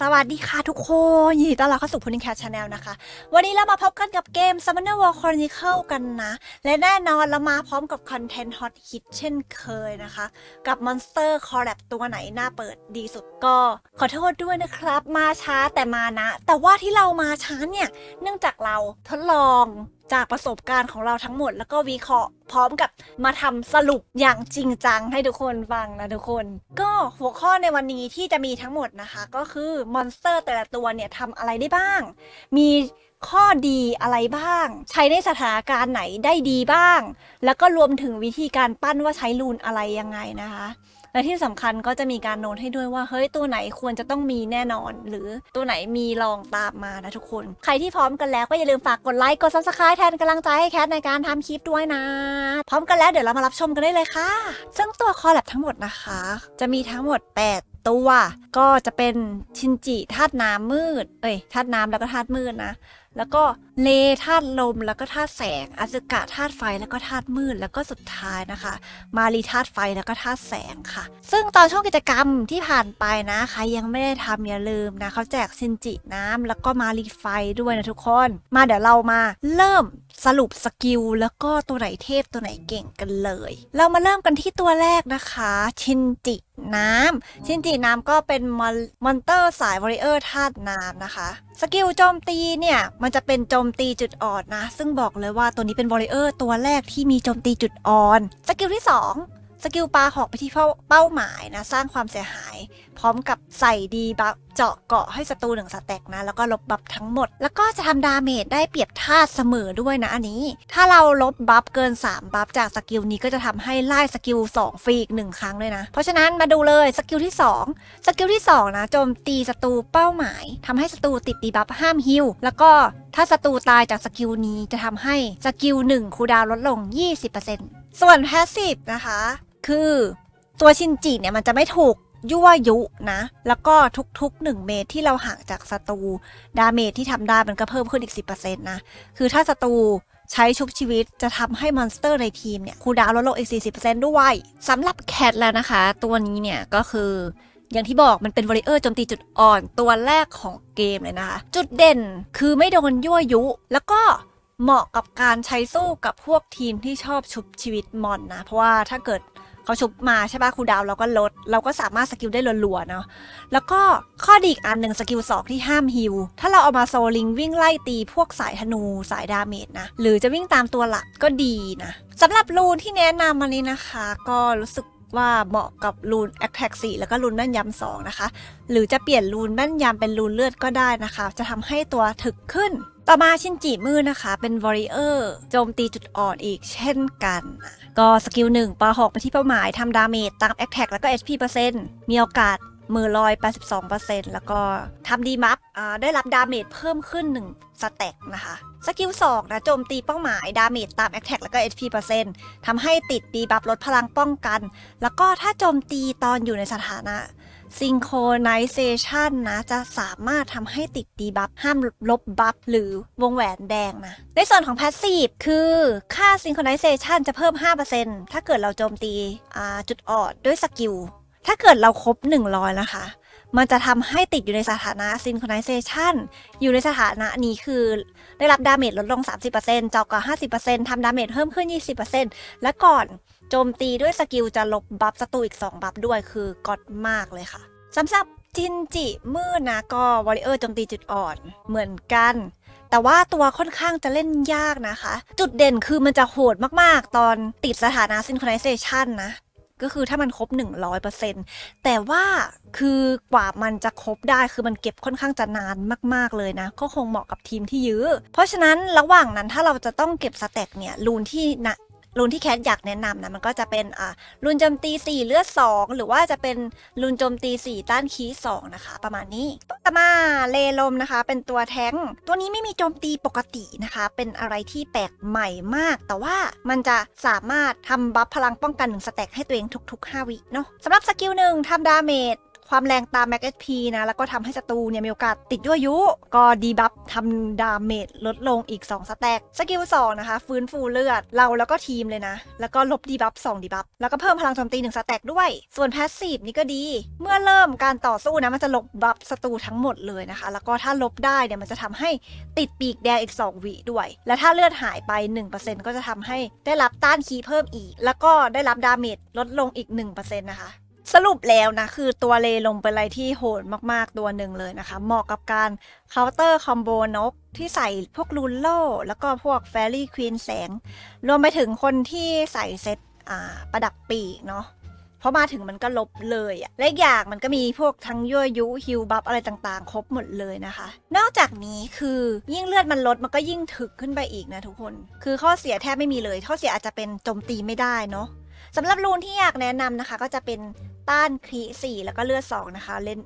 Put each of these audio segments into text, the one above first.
สวัสดีค่ะทุกคนยินดีต้อนรับเข้าสู่ Pudding Cat Channel นะคะ วันนี้เรามาพบกันกับเกม Summoner War Chronicle กันนะ และแน่นอนเรามาพร้อมกับคอนเทนต์ฮอตฮิตเช่นเคยนะคะ กับ Monster Collab ตัวไหนน่าเปิดดีสุดก็ขอโทษด้วยนะครับ มาช้าแต่มานะ แต่ว่าที่เรามาช้าเนี่ย เนื่องจากเราทดลองจากประสบการณ์ของเราทั้งหมด แล้วก็วิเคราะห์พร้อมกับมาทำสรุปอย่างจริงจังให้ทุกคนฟังนะทุกคน ก็หัวข้อในวันนี้ที่จะมีทั้งหมดนะคะ ก็คือมอนสเตอร์แต่ละตัวเนี่ยทำอะไรได้บ้าง มีข้อดีอะไรบ้าง ใช้ในสถานการณ์ไหนได้ดีบ้าง แล้วก็รวมถึงวิธีการปั้นว่าใช้รูนอะไรยังไงนะคะ และที่สำคัญก็จะมีการโน้ตให้ด้วยว่าเฮ้ยตัวไหนควรจะต้องมีแน่นอน หรือตัวไหนมีลองตามมานะทุกคน ใครที่พร้อมกันแล้วก็อย่าลืมฝากกดไลค์กด subscribe แทนกำลังใจให้แคทในการทำคลิปด้วยนะ พร้อมกันแล้วเดี๋ยวเรามารับชมกันได้เลยค่ะ ซึ่งตัวคอลแลบทั้งหมดนะคะ จะมีทั้งหมด 8ตัวก็จะเป็นชินจิธาตุน้ำมืด เอ้ยธาตุน้ำแล้วก็ธาตุมืดนะ แล้วก็เลธาตุลมแล้วก็ธาตุแสงอสึกะธาตุไฟแล้วก็ธาตุมืดแล้วก็สุดท้ายนะคะ มารีธาตุไฟแล้วก็ธาตุแสงค่ะ ซึ่งตอนช่วงกิจกรรมที่ผ่านไปนะใครยังไม่ได้ทำอย่าลืมนะเขาแจกซินจิน้ำแล้วก็มารีไฟด้วยนะทุกคน มาเดี๋ยวเรามาเริ่มสรุปสกิลแล้วก็ตัวไหนเทพตัวไหนเก่งกันเลย เรามาเริ่มกันที่ตัวแรกนะคะชินจิน้ำชินจิน้ำก็เป็นมอนมอนเตอร์สายวอริเออร์ธาตุน้ำนะคะสกิลโจมตีเนี่ย มันจะเป็นโจมตีจุดอ่อนนะ ซึ่งบอกเลยว่าตัวนี้เป็นวอริเออร์ตัวแรกที่มีโจมตีจุดอ่อน สกิลที่ 2 สกิลปลาหอกไปที่เป้าเป้าหมายนะ สร้างความเสียหาย พร้อมกับใส่ดีบัฟ เจาะเกาะให้ศัตรูหนึ่งสแต็กนะ แล้วก็ลบบัฟทั้งหมด แล้วก็จะทำดาเมจได้เปรียบธาตุเสมอด้วยนะอันนี้ ถ้าเราลบบัฟเกิน 3 บัฟจากสกิลนี้ก็จะทำให้ไล่สกิล2ฟรีอีกหนึ่งครั้งเลยนะ เพราะฉะนั้นมาดูเลยสกิลที่ 2 สกิลที่ 2 นะโจมตีศัตรูเป้าหมายทำให้ศัตรูติดดีบัฟห้ามฮิลแล้วก็ถ้าศัตรูตายจากสกิลนี้จะทำให้สกิล1คูดาวลดลง 20%ส่วนแพสซีฟนะคะ คือตัวชินจิเนี่ยมันจะไม่ถูก ยั่วยุนะ แล้วก็ทุกๆ 1 เมตรที่เราห่างจากศัตรูดาเมจที่ทำได้มันก็เพิ่มขึ้นอีก 10%นะ คือถ้าศัตรูใช้ชุบชีวิตจะทำให้มอนสเตอร์ในทีมเนี่ยคูดาวลดลงอีก 40%ด้วยสำหรับแคทแล้วนะคะ ตัวนี้เนี่ยก็คืออย่างที่บอกมันเป็นวอริเออร์โจมตีจุดอ่อนตัวแรกของเกมเลยนะคะ จุดเด่นคือไม่โดนยั่วยุ แล้วก็เหมาะกับการใช้สู้กับพวกทีมที่ชอบชุบชีวิตมอนนะ เพราะว่าถ้าเกิด เขาชุบมาใช่ปะคูดาวเราก็ลด เราก็สามารถสกิลได้รัวๆเนาะแล้วก็ข้อดีอีกอันหนึ่งสกิลสองที่ห้ามฮิวถ้าเราเอามาโซลิงวิ่งไล่ตีพวกสายธนูสายดาเมจนะ หรือจะวิ่งตามตัวหลักก็ดีนะสำหรับรูนที่แนะนำมานี้นะคะ ก็รู้สึก ว่าเหมาะกับรูน a t t a c 4แล้วก็รูนแม่นยำ2นะคะ หรือจะเปลี่ยนรูนแม่นยำเป็นรูนเลือดก็ได้นะคะ จะทำให้ตัวถึกขึ้น ต่อมาชินจิมือนะคะ เป็นวอริเออร์โจมตีจุดอ่อนอีกเช่นกัน ก็สกิลหนึ่งปาหอกไปที่เป้าหมายทำดาเมจตาม a t t a c แล้วก็ HP เปอร์เซ็นต์มีโอกาสมือลอย 82%แล้วก็ทำดีมัฟได้รับดาเมจเพิ่มขึ้น 1 สเต็กนะคะ สกิล2นะโจมตีเป้าหมาย ดาเมจตาม a t t a c แล้วก็ HP เปอร์เซ็นต์ทำให้ติดดีบัฟลดพลังป้องกัน แล้วก็ถ้าโจมตีตอนอยู่ในสถานะ Synchronization นะ จะสามารถทำให้ติดดีบัฟห้ามลบบัฟหรือวงแหวนแดงนะ ในส่วนของ Passive คือค่า Synchronization จะเพิ่ม 5%ถ้าเกิดเราโจมตีจุดอ่อนด้วยสกิลถ้าเกิดเราครบ 100 นะคะ มันจะทำให้ติดอยู่ในสถานะ synchronization อยู่ในสถานะนี้คือ ได้รับดาเมจลดลง 30%เจาะกว่า 50%ทำดาเมจเพิ่มขึ้น 20%และก่อนโจมตีด้วยสกิลจะลบบัฟศัตรูอีก 2 บัฟด้วยคือก็อดมากเลยค่ะสำหรับจินจิมืดนะก็วอริเออร์โจมตีจุดอ่อนเหมือนกัน แต่ว่าตัวค่อนข้างจะเล่นยากนะคะ จุดเด่นคือมันจะโหดมากๆ ตอนติดสถานะ synchronization นะ ก็คือถ้ามันครบ 100%แต่ว่าคือกว่ามันจะครบได้คือมันเก็บค่อนข้างจะนานมาก ๆ เลยนะ ก็คงเหมาะกับทีมที่ยื้อ เพราะฉะนั้นระหว่างนั้นถ้าเราจะต้องเก็บสแต็กเนี่ยรูนที่นะ รูนที่แคทอยากแนะนำนะมันก็จะเป็นอ่ารูนโจมตี 4 เลือด 2 หรือว่าจะเป็นรูนโจมตี 4 ต้านคีย์2นะคะ ประมาณนี้ต่อมาเลลมนะคะ เป็นตัวแท้งตัวนี้ไม่มีโจมตีปกตินะคะ เป็นอะไรที่แปลกใหม่มาก แต่ว่ามันจะสามารถทำบัฟพลังป้องกันหนึ่งสแต็กให้ตัวเองทุก ๆ 5 วิเนาะสำหรับสกิลหนึ่งทำดาเมจ ความแรงตาม Max SP นะ แล้วก็ทำให้ศัตรูเนี่ยมีโอกาสติดยั่วยุ ก็ดีบัฟทำดาเมจลดลงอีก 2 สแต็กสกิล2นะคะ ฟื้นฟูเลือด เราแล้วก็ทีมเลยนะ แล้วก็ลบดีบัฟ2ดีบัฟ แล้วก็เพิ่มพลังโจมตี 1 สแต็กด้วย ส่วนแพสซีฟนี่ก็ดี เมื่อเริ่มการต่อสู้นะ มันจะลบบัฟศัตรูทั้งหมดเลยนะคะ แล้วก็ถ้าลบได้เนี่ยมันจะทำให้ติดปีกแดงอีก 2 วิด้วย และถ้าเลือดหายไป 1%ก็จะทำให้ได้รับต้านคีย์เพิ่มอีก แล้วก็ได้รับดาเมจลดลงอีก 1%นะคะ สรุปแล้วนะ คือตัวเลลงเป็นอะไรที่โหดมากๆตัวหนึ่งเลยนะคะ เหมาะกับการเคาน์เตอร์คอมโบนกที่ใส่พวกลูนโล่แล้วก็พวกแฟรี่ควีนแสง รวมไปถึงคนที่ใส่เซตอ่าประดับปีกเนาะเพราะมาถึงมันก็ลบเลยอะและอย่างมันก็มีพวกทั้งยั่วยุฮิลบัฟอะไรต่างๆ ครบหมดเลยนะคะ นอกจากนี้คือยิ่งเลือดมันลดมันก็ยิ่งถึกขึ้นไปอีกนะทุกคน คือข้อเสียแทบไม่มีเลย ข้อเสียอาจจะเป็นโจมตีไม่ได้เนาะสำหรับรูนที่อยากแนะนำนะคะ ก็จะเป็น ต้านครีสี่แล้วก็เลือดสองนะคะ เล่น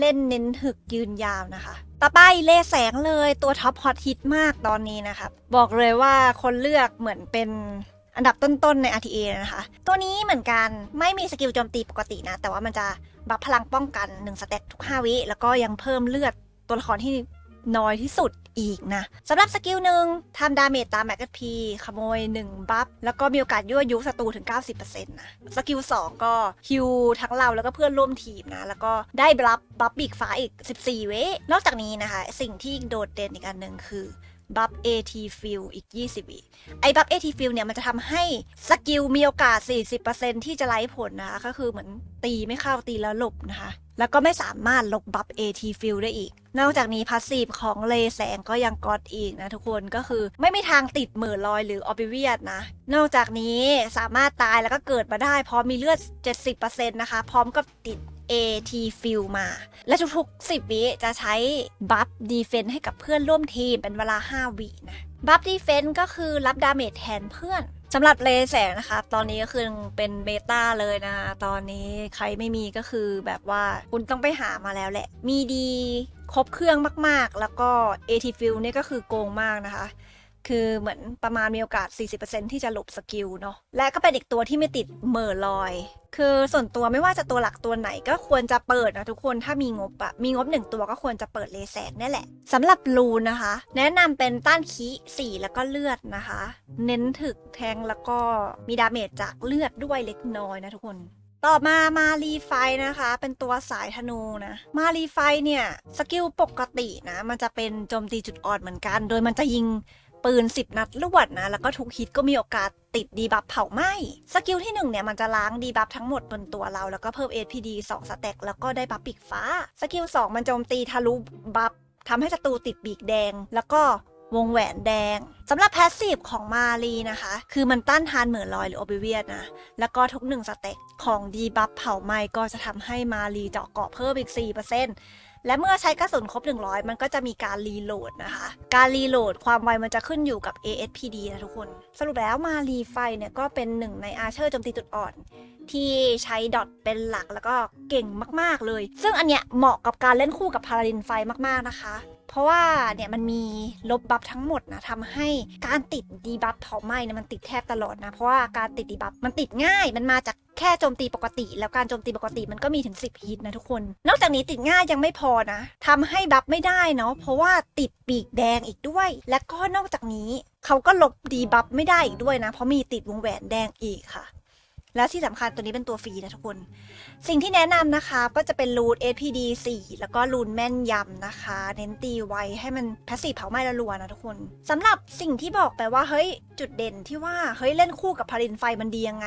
เล่นเน้นถึกยืนยาวนะคะ ต่อไปเลแสงเลยตัวท็อปฮอตฮิตมากตอนนี้นะคะบอกเลยว่าคนเลือกเหมือนเป็นอันดับต้นๆใน RTA นะคะ ตัวนี้เหมือนกันไม่มีสกิลโจมตีปกตินะ แต่ว่ามันจะบัฟพลังป้องกัน 1 สเต็กทุก 5 วิ แล้วก็ยังเพิ่มเลือดตัวละครที่ น้อยที่สุดอีกนะสำหรับสกิลหนึ่งทำดาเมจตามแม็กพีขโมย 1 บัฟ แล้วก็มีโอกาสยั่วยุศัตรูถึง 90%นะสกิล 2 ก็ฮิวทั้งเราแล้วก็เพื่อนร่วมทีมนะ แล้วก็ได้บัฟบัฟปีกฟ้าอีก 14 เวนอกจากนี้นะคะ สิ่งที่โดดเด่นอีกอันหนึ่งคือ บัฟ AT Fill อีก 20วิไอ้บัฟ AT Fill เนี่ย มันจะทำให้สกิลมีโอกาส 40%ที่จะไล่ผลนะคะ ก็คือเหมือนตีไม่เข้าตีแล้วหลบนะคะ แล้วก็ไม่สามารถลบบัฟ AT Fill ได้อีก นอกจากนี้พาสซีฟของเลแสงก็ยังกอดอีกนะทุกคนก็คือไม่มีทางติดเหมือลอยหรือออบิเวียนะ นอกจากนี้สามารถตายแล้วก็เกิดมาได้พร้อมมีเลือด 70%นะคะ พร้อมกับติด AT Fill มา และทุกๆ 10 วิจะใช้บัฟดีเฟนให้กับเพื่อนร่วมทีมเป็นเวลา 5 วินะ บัฟดีเฟนก็คือรับดาเมจแทนเพื่อนสำหรับเลแสงนะคะ ตอนนี้ก็คือเป็นเบต้าเลยนะ ตอนนี้ใครไม่มีก็คือแบบว่าคุณต้องไปหามาแล้วแหละ มีดีครบเครื่องมากๆ แล้วก็ AT Fill เนี่ก็คือโกงมากนะคะคือเหมือนประมาณมีโอกาส 40%ที่จะหลบสกิลเนาะ และก็เป็นอีกตัวที่ไม่ติดเหม่อลอย คือส่วนตัวไม่ว่าจะตัวหลักตัวไหนก็ควรจะเปิดนะทุกคนถ้ามีงบอะมีงบหนึ่งตัวก็ควรจะเปิดเลแสงนี่แหละสำหรับรูนนะคะ แนะนำเป็นต้านคีสีแล้วก็เลือดนะคะ เน้นถึกแทงแล้วก็มีดาเมจจากเลือดด้วยเล็กน้อยนะทุกคนต่อมามารีไฟนะคะ เป็นตัวสายธนูนะ มารีไฟเนี่ย สกิลปกตินะ มันจะเป็นโจมตีจุดอ่อนเหมือนกัน โดยมันจะยิง ปืน 10 นัดรวดนะ แล้วก็ทุกฮิตก็มีโอกาสติดดีบัฟเผาไหม้สกิลที่1เนี่ยมันจะล้างดีบัฟทั้งหมดบนตัวเรา แล้วก็เพิ่ม SPD 2สแต็กแล้วก็ได้บัฟปีกฟ้า สกิล 2 มันโจมตีทะลุบัฟทำให้ศัตรูติดปีกแดง แล้วก็วงแหวนแดงสำหรับแพสซีฟของมารีนะคะ คือมันต้านทานเหมือนลอยหรือโอบิเวียนะ แล้วก็ทุกหนึ่งสเต็กของดีบัฟเผาไหม้ก็จะทำให้มารีเจาะเกาะเพิ่มอีก 4% และเมื่อใช้กระสุนครบ 100 มันก็จะมีการรีโหลดนะคะ การรีโหลดความไวมันจะขึ้นอยู่กับ ASPD นะทุกคน สรุปแล้วมารีไฟเนี่ยก็เป็นหนึ่งในอาเชอร์โจมตีจุดอ่อน ที่ใช้ดอทเป็นหลักแล้วก็เก่งมากๆเลย ซึ่งอันเนี้ยเหมาะกับการเล่นคู่กับพาราดินไฟมากๆนะคะ เพราะว่าเนี่ยมันมีลบบัฟทั้งหมดนะทำให้การติดดีบัฟเผาไหม้เนี่ยมันติดแทบตลอดนะ เพราะว่าการติดดีบัฟมันติดง่าย มันมาจากแค่โจมตีปกติ แล้วการโจมตีปกติมันก็มีถึง 10ฮิตนะทุกคน นอกจากนี้ติดง่ายยังไม่พอนะทำให้บัฟไม่ได้เนาะเพราะว่าติดปีกแดงอีกด้วย และก็นอกจากนี้เขาก็ลบดีบัฟไม่ได้อีกด้วยนะ เพราะมีติดวงแหวนแดงอีกค่ะ และที่สำคัญตัวนี้เป็นตัวฟรีนะทุกคน สิ่งที่แนะนำนะคะก็จะเป็นรูท APD 4 แล้วก็รูนแม่นยำนะคะ เน้นตีไวให้มันแพสซีฟเผาไหม้รัวนะทุกคนสำหรับสิ่งที่บอกไปว่าเฮ้ยจุดเด่นที่ว่าเฮ้ยเล่นคู่กับพารินไฟมันดียังไง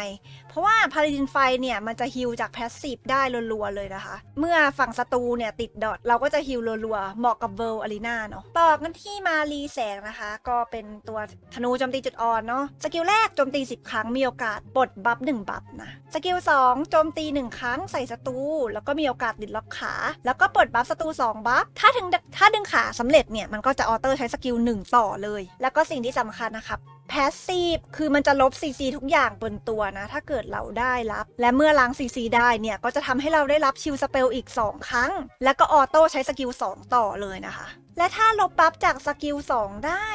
เพราะว่าพารินไฟเนี่ยมันจะฮิลจากแพสซีฟได้รัวๆเลยนะคะ เมื่อฝั่งศัตรูเนี่ยติดดอทเราก็จะฮิลรัวๆเหมาะกับเวิลอารีนาเนาะต่อกันที่มารีแสงนะคะ ก็เป็นตัวธนูโจมตีจุดอ่อนเนาะสกิลแรกโจมตี 10 ครั้งมีโอกาสปลดบัฟ1บัฟนะ สกิล2โจมตี 1 ครั้งใส่ศัตรูแล้วก็มีโอกาสติดล็อกขา แล้วก็เปลดบัฟศัตรู2บัฟถ้าถึงถ้าดึงขาสำเร็จเนี่ย มันก็จะออเตอร์ใช้สกิล1ต่อเลย แล้วก็สิ่งที่สำคัญนะครับแพสซีฟคือมันจะลบ CC ทุกอย่างบนตัวนะ ถ้าเกิดเราได้รับ และเมื่อล้าง CC ได้เนี่ย ก็จะทำให้เราได้รับชิลสเปลอีก 2 ครั้ง แล้วก็ออโต้ใช้สกิล 2 ต่อเลยนะคะ และถ้าลบบัฟจากสกิล 2 ได้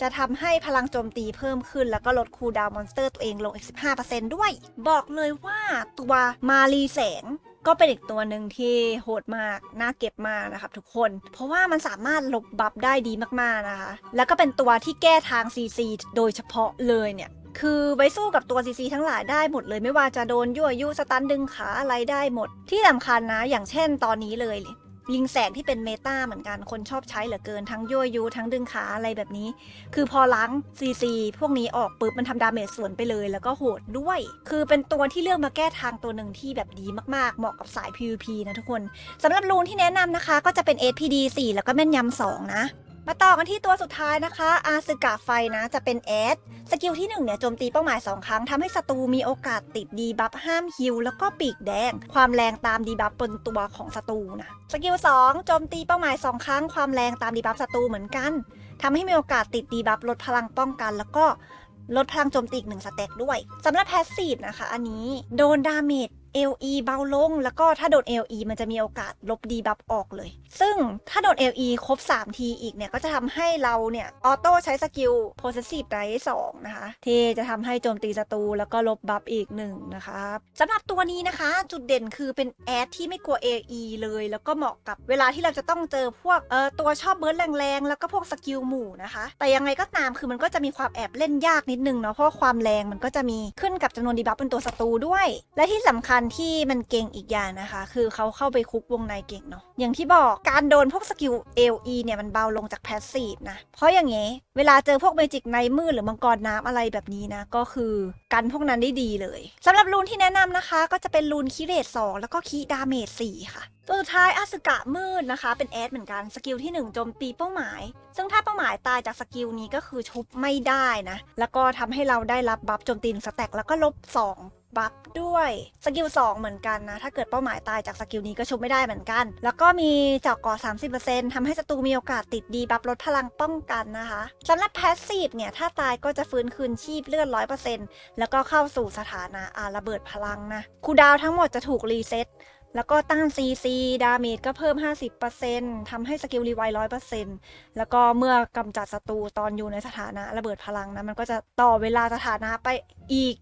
จะทำให้พลังโจมตีเพิ่มขึ้น แล้วก็ลดคูลดาวน์มอนสเตอร์ตัวเองลงอีก 15%ด้วย บอกเลยว่าตัวมารีแสงก็เป็นอีกตัวหนึ่งที่โหดมาก น่าเก็บมากนะครับทุกคน เพราะว่ามันสามารถลบบัฟได้ดีมากๆนะคะ แล้วก็เป็นตัวที่แก้ทาง CC โดยเฉพาะเลยเนี่ย คือไว้สู้กับตัว CC ทั้งหลายได้หมดเลย ไม่ว่าจะโดนยั่วยุสตันดึงขาอะไรได้หมด ที่สำคัญนะ อย่างเช่นตอนนี้เลย ยิงแสงที่เป็นเมตาเหมือนกันคนชอบใช้เหลือเกินทั้งยั่วยุทั้งดึงขาอะไรแบบนี้ คือพอล้าง CC พวกนี้ออกปุ๊บมันทำดาเมจสวนไปเลย แล้วก็โหดด้วย คือเป็นตัวที่เลือกมาแก้ทางตัวหนึ่งที่แบบดีมากๆ เหมาะกับสาย PVP นะทุกคนสำหรับลูนที่แนะนำนะคะ ก็จะเป็น SPD 4 แล้วก็แม่นยำ2นะ มาต่อกันที่ตัวสุดท้ายนะคะ อาซึกะไฟนะจะเป็นแอดสกิลที่1เนี่ยโจมตีเป้าหมาย 2 ครั้งทำให้ศัตรูมีโอกาสติดดีบัฟห้ามฮิลแล้วก็ปีกแดง ความแรงตามดีบัฟบนตัวของศัตรูนะสกิล2โจมตีเป้าหมาย 2 ครั้ง ความแรงตามดีบัฟศัตรูเหมือนกันทำให้มีโอกาสติดดีบัฟลดพลังป้องกัน แล้วก็ลดพลังโจมตีอีกหนึ่งสเต็กด้วยสำหรับแพสซีฟนะคะ อันนี้โดนดาเมจ LE เบาลง แล้วก็ถ้าโดน LE มันจะมีโอกาสลบดีบัฟออกเลย ซึ่งถ้าโดน LE ครบ 3 ทีอีกเนี่ย ก็จะทำให้เราเนี่ย ออโต้ใช้สกิล Possessive ได้2นะคะ ที่จะทำให้โจมตีศัตรูแล้วก็ลบบัฟอีกหนึ่งนะคะสำหรับตัวนี้นะคะ จุดเด่นคือเป็นแอดที่ไม่กลัว AE เลย แล้วก็เหมาะกับเวลาที่เราจะต้องเจอพวกเอ่อตัวชอบเบิร์ดแรงๆแล้วก็พวกสกิลหมู่นะคะ แต่ยังไงก็ตามคือมันก็จะมีความแอบเล่นยากนิดนึงเนาะเพราะความแรงมันก็จะมีขึ้นกับจำนวนดีบัฟบนตัวศัตรูด้วย และที่สำคัญที่มันเก่งอีกอย่างนะคะ คือเขาเข้าไปคุกวงในเก่งเนาะอย่างที่บอกการโดนพวกสกิล LE เนี่ยมันเบาลงจากแพสซีฟนะ เพราะอย่างเงี้เวลาเจอพวกเมจิกในมืดหรือมังกรน้ำอะไรแบบนี้นะ ก็คือกันพวกนั้นได้ดีเลยสำหรับรูนที่แนะนำนะคะ ก็จะเป็นรูนคิเรต2แล้วก็คีดาเมจ4ค่ะตัวสุดท้ายอสึกะมืดนะคะ เป็นแอดเหมือนกันสกิลที่ 1 โจมตีเป้าหมาย ซึ่งถ้าเป้าหมายตายจากสกิลนี้ก็คือชุบไม่ได้นะ แล้วก็ทำให้เราได้รับบัฟโจมตีหนึ่งสแต็กแล้วก็ลบ 2 บัฟด้วยสกิล2เหมือนกันนะ ถ้าเกิดเป้าหมายตายจากสกิลนี้ก็ชุบไม่ได้เหมือนกัน แล้วก็มีเจาะก่อ 30%ทำให้ศัตรูมีโอกาสติดดีบัฟลดพลังป้องกันนะคะสำหรับแพสซีฟเนี่ย ถ้าตายก็จะฟื้นคืนชีพเลือด100%แล้วก็เข้าสู่สถานะอาระเบิดพลังนะคูดาวทั้งหมดจะถูกรีเซ็ต แล้วก็ต้าน CC ดาเมจก็เพิ่ม 50%ทำให้สกิลรีไวร้อยเปอร์เซ็นต์แล้วก็เมื่อกำจัดศัตรูตอนอยู่ในสถานะระเบิดพลังนะ มันก็จะต่อเวลาสถานะไปอีก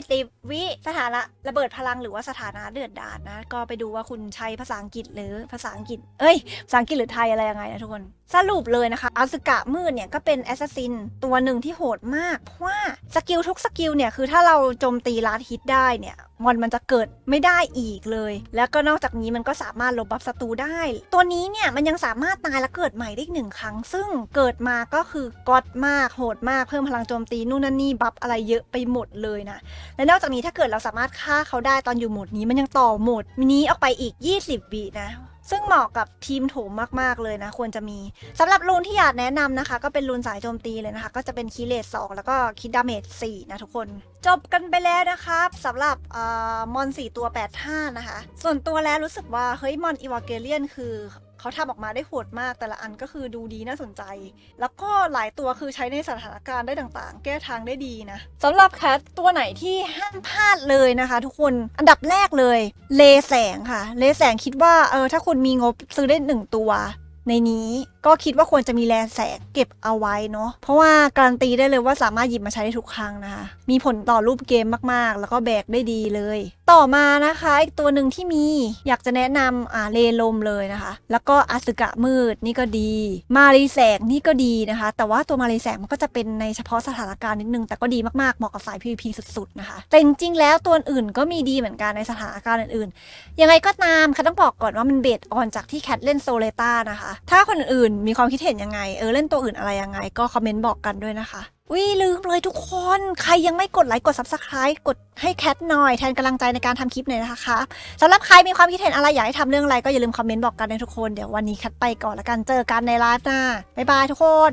20 วิสถานะระเบิดพลังหรือว่าสถานะเดือดดาลนะ ก็ไปดูว่าคุณใช้ภาษาอังกฤษหรือภาษาอังกฤษ เอ้ย ภาษาอังกฤษหรือไทยอะไรยังไงนะทุกคน สรุปเลยนะคะอาสึกะมืดเนี่ยก็เป็นแอสซัสซินตัวหนึ่งที่โหดมาก เพราะว่าสกิลทุกสกิลเนี่ย คือถ้าเราโจมตีลาดฮิตได้เนี่ยมอนมันจะเกิดไม่ได้อีกเลย แล้วก็นอกจากนี้มันก็สามารถลบบัฟศัตรูได้ ตัวนี้เนี่ยมันยังสามารถตายและเกิดใหม่ได้อีกหนึ่งครั้ง ซึ่งเกิดมาก็คือกอตมากโหดมากเพิ่มพลังโจมตีนู่นนั่นนี่บัฟอะไรเยอะไปหมดเลยนะ และนอกจากนี้ถ้าเกิดเราสามารถฆ่าเขาได้ตอนอยู่โหมดนี้มันยังต่อโหมดนี้ออกไปอีก 20วินะ ซึ่งเหมาะกับทีมโถมมากๆเลยนะ ควรจะมีสำหรับรูนที่อยากแนะนำนะคะ ก็เป็นรูนสายโจมตีเลยนะคะ ก็จะเป็นคีเลส2แล้วก็คิดดาเมจ4นะทุกคน จบกันไปแล้วนะครับสำหรับมอ่อมอน4ตัว8ท่านะคะ ส่วนตัวแล้วรู้สึกว่าเฮ้ยมอนอีวาเกเลียนคือ เขาทำออกมาได้โหดมากแต่ละอันก็คือดูดีน่าสนใจ แล้วก็หลายตัวคือใช้ในสถานการณ์ได้ต่างๆ แก้ทางได้ดีนะสำหรับแคทตัวไหนที่ห้ามพลาดเลยนะคะ ทุกคนอันดับแรกเลย เลแสงค่ะ เลแสงคิดว่าเออถ้าคุณมีงบซื้อได้หนึ่งตัว ในนี้ก็คิดว่าควรจะมีแลแสงเก็บเอาไว้เนาะเพราะว่าการันตีได้เลยว่าสามารถหยิบมาใช้ได้ทุกครั้งนะคะ มีผลต่อรูปเกมมากๆ แล้วก็แบกได้ดีเลย ต่อมานะคะอีกตัวหนึ่งที่มีอยากจะแนะนำอ่าเลลมเลยนะคะ แล้วก็อสึกะมืดนี่ก็ดี มารีแสงนี่ก็ดีนะคะ แต่ว่าตัวมารีแสงมันก็จะเป็นในเฉพาะสถานการณ์นิดนึงแต่ก็ดีมากๆเหมาะกับสาย PVP สุดๆนะคะ แต่จริงๆแล้วตัวอื่นก็มีดีเหมือนกันในสถานการณ์อื่นๆยังไงก็ตามค่ะต้องบอกก่อนว่ามันเบสออนจากที่แคทเล่นโซเลตานะคะ ถ้าคนอื่นมีความคิดเห็นยังไง เออเล่นตัวอื่นอะไรยังไง ก็คอมเมนต์บอกกันด้วยนะคะวิลืมเลยทุกคน ใครยังไม่กดไลค์กด Subscribe กดให้แคทหน่อยแทนกำลังใจในการทำคลิปหน่อยนะคะสำหรับใครมีความคิดเห็นอะไรอยากให้ทำเรื่องอะไรก็อย่าลืมคอมเมนต์บอกกันนะทุกคน เดี๋ยววันนี้แคทไปก่อนแล้วกันเจอกันในไลฟ์หน้าบ๊ายบายทุกคน